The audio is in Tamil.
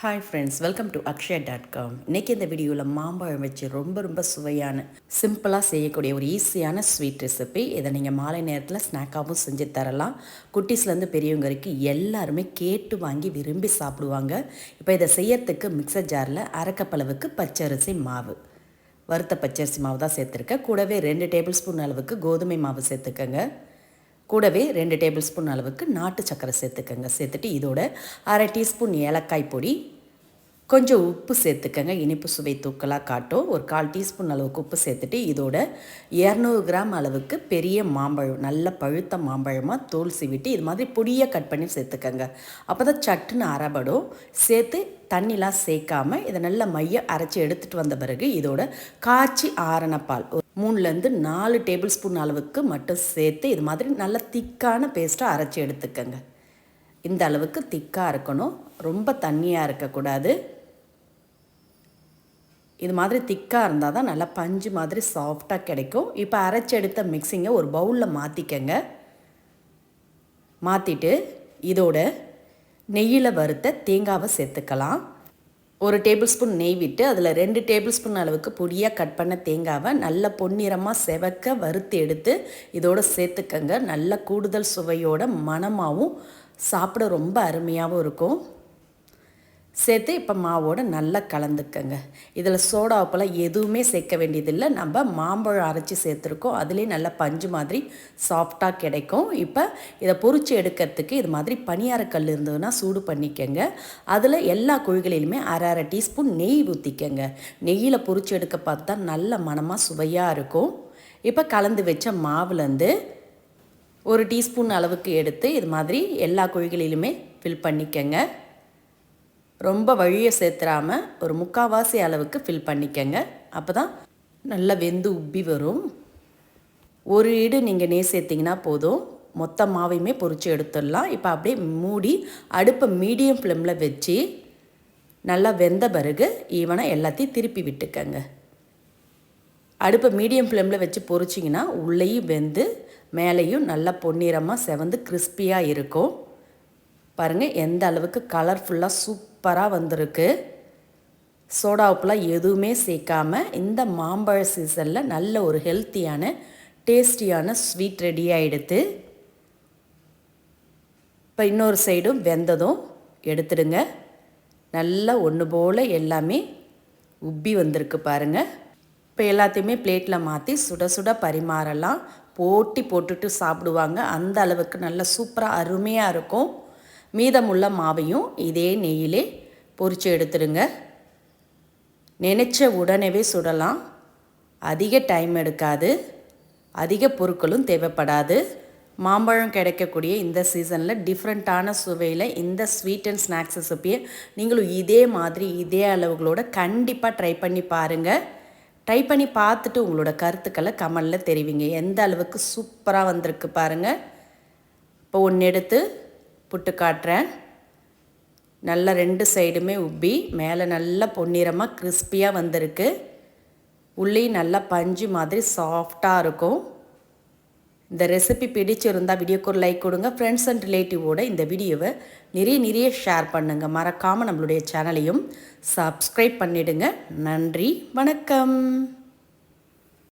Hi friends welcome to Akshaya dot com இன்றைக்கி இந்த வீடியோவில் மாம்பழம் வச்சு ரொம்ப ரொம்ப சுவையான சிம்பிளாக செய்யக்கூடிய ஒரு ஈஸியான ஸ்வீட் ரெசிபி இதை நீங்கள் மாலை நேரத்தில் ஸ்நாக்காகவும் செஞ்சு தரலாம். குட்டீஸ்லேருந்து பெரியவங்க வரைக்கும் எல்லாருமே கேட்டு வாங்கி விரும்பி சாப்பிடுவாங்க. இப்போ இதை செய்யறதுக்கு மிக்சர் ஜாரில் அரைக்கப்பளவுக்கு பச்சரிசி மாவு. வறுத்த பச்சரிசி மாவு தான் சேர்த்துருக்கேன். கூடவே ரெண்டு டேபிள் ஸ்பூன் அளவுக்கு கோதுமை மாவு சேர்த்துக்கங்க. கூடவே ரெண்டு டேபிள் ஸ்பூன் அளவுக்கு நாட்டு சர்க்கரை சேர்த்துக்கங்க. சேர்த்துட்டு இதோட அரை டீஸ்பூன் ஏலக்காய் பொடி கொஞ்சம் உப்பு சேர்த்துக்கங்க. இனிப்பு சுவை தூக்கலாக காட்டும் ஒரு கால் டீஸ்பூன் அளவுக்கு உப்பு சேர்த்துட்டு இதோட இரநூறு கிராம் அளவுக்கு பெரிய மாம்பழம் நல்ல பழுத்த மாம்பழமாக தோல் சீவிட்டு இது மாதிரி பொடியாக கட் பண்ணி சேர்த்துக்கங்க. அப்போ தான் சட்டுன்னு அரைபடும். சேர்த்து தண்ணிலாம் சேர்க்காமல் இதை நல்ல மைய அரைச்சி எடுத்துகிட்டு வந்த பிறகு இதோட காய்ச்சி ஆரண பால் மூணுலேருந்து நாலு டேபிள் ஸ்பூன் அளவுக்கு மட்டும் சேர்த்து இது மாதிரி நல்ல திக்கான பேஸ்ட்டாக அரைச்சி எடுத்துக்கோங்க. இந்த அளவுக்கு திக்காக இருக்கணும் ரொம்ப தண்ணியாக இருக்கக்கூடாது இது மாதிரி திக்காக இருந்தால் தான் நல்லா பஞ்சு மாதிரி சாஃப்டாக கிடைக்கும். இப்போ அரைச்சி எடுத்த மிக்சிங்கை ஒரு பவுலில் மாற்றிக்கங்க மாற்றிட்டு இதோட நெய்யில் வறுத்த தேங்காவை சேர்த்துக்கலாம். ஒரு டேபிள் ஸ்பூன் நெய் விட்டு அதில் ரெண்டு டேபிள் ஸ்பூன் அளவுக்கு பொடியாக கட் பண்ண தேங்காவை நல்ல பொன்னிறமாக செவக்க வறுத்து எடுத்து இதோட சேர்த்துக்கங்க. நல்ல கூடுதல் சுவையோட மணமாகவும் சாப்பிட ரொம்ப அருமையாகவும் இருக்கும். சேர்த்து இப்போ மாவோட நல்லா கலந்துக்கங்க. இதில் சோடா உப்பெல்லாம் எதுவுமே சேர்க்க வேண்டியதில்லை. நம்ம மாம்பழம் அரைச்சி சேர்த்துருக்கோம். அதுலேயே நல்லா பஞ்சு மாதிரி சாஃப்டாக கிடைக்கும். இப்போ இதை பொறிச்சு எடுக்கிறதுக்கு இது மாதிரி பனியாரக்கல் இருந்ததுன்னா சூடு பண்ணிக்கங்க. அதில் எல்லா குழிகளிலுமே அரை அரை டீஸ்பூன் நெய் ஊற்றிக்கங்க நெய்யில் பொறிச்சு எடுக்க பார்த்தா நல்ல மனமாக சுவையாக இருக்கும். இப்போ கலந்து வச்ச மாவுலேருந்து ஒரு டீஸ்பூன் அளவுக்கு எடுத்து இது மாதிரி எல்லா குழிகளிலுமே ஃபில் பண்ணிக்கங்க. ரொம்ப வழியை சேர்த்துறாமல் ஒரு முக்கால்வாசி அளவுக்கு ஃபில் பண்ணிக்கங்க. அப்போ தான் நல்லா வெந்து உப்பி வரும். ஒரு ஈடு நீங்கள் நெய் சேர்த்திங்கன்னா போதும். மொத்த மாவையுமே பொறிச்சு எடுத்துடலாம். இப்போ அப்படியே மூடி அடுப்பை மீடியம் ஃப்ளேமில் வச்சு நல்லா வெந்த பிறகு ஈவனாக எல்லாத்தையும் திருப்பி விட்டுக்கங்க. அடுப்பை மீடியம் ஃப்ளேமில் வச்சு பொறிச்சிங்கன்னா உள்ளேயும் வெந்து மேலேயும் நல்லா பொன்னிறமாக செவந்து கிறிஸ்பியாக இருக்கும். பாருங்கள் எந்த அளவுக்கு கலர்ஃபுல்லாக சூப் சூப்பராக வந்திருக்கு. சோடா உப்புலாம் எதுவுமே சேர்க்காம இந்த மாம்பழ சீசனில் நல்ல ஒரு ஹெல்த்தியான டேஸ்டியான ஸ்வீட் ரெடி ஆகிடுது இப்போ இன்னொரு சைடும் வெந்ததும் எடுத்துடுங்க. நல்லா ஒன்று போல் எல்லாமே உப்பி வந்திருக்கு பாருங்கள் இப்போ எல்லாத்தையுமே பிளேட்டில் மாற்றி சுட சுட பரிமாறலாம். போட்டி போட்டுட்டு சாப்பிடுவாங்க. அந்த அளவுக்கு நல்லா சூப்பராக அருமையாக இருக்கும். மீதமுள்ள மாவையும் இதே நெய்யிலே பொறிச்சு எடுத்துடுங்க நினச்ச உடனேவே சுடலாம். அதிக டைம் எடுக்காது. அதிக பொருட்களும் தேவைப்படாது. மாம்பழம் கிடைக்கக்கூடிய இந்த சீசனில் டிஃப்ரெண்ட்டான சுவையில் இந்த ஸ்வீட் அண்ட் ஸ்நாக்ஸ் ரெசிப்பியை நீங்களும் இதே மாதிரி இதே அளவுகளோட கண்டிப்பாக ட்ரை பண்ணி பாருங்கள் ட்ரை பண்ணி பார்த்துட்டு உங்களோட கருத்துக்களை கமலில் தெரிவிங்க. எந்த அளவுக்கு சூப்பராக வந்திருக்கு பாருங்கள் இப்போ ஒன்று எடுத்து புட்டு காட்டுறேன். நல்லா ரெண்டு சைடுமே உப்பி மேலே நல்லா பொன்னிறமாக கிறிஸ்பியாக வந்திருக்கு. உள்ளேயும் நல்லா பஞ்சு மாதிரி சாஃப்டாக இருக்கும். இந்த ரெசிபி பிடிச்சிருந்தால் வீடியோக்கு ஒரு லைக் கொடுங்க. ஃப்ரெண்ட்ஸ் அண்ட் ரிலேட்டிவோட இந்த வீடியோவை நிறைய நிறைய ஷேர் பண்ணுங்கள் மறக்காமல் நம்மளுடைய சேனலையும் சப்ஸ்கிரைப் பண்ணிவிடுங்க நன்றி வணக்கம்.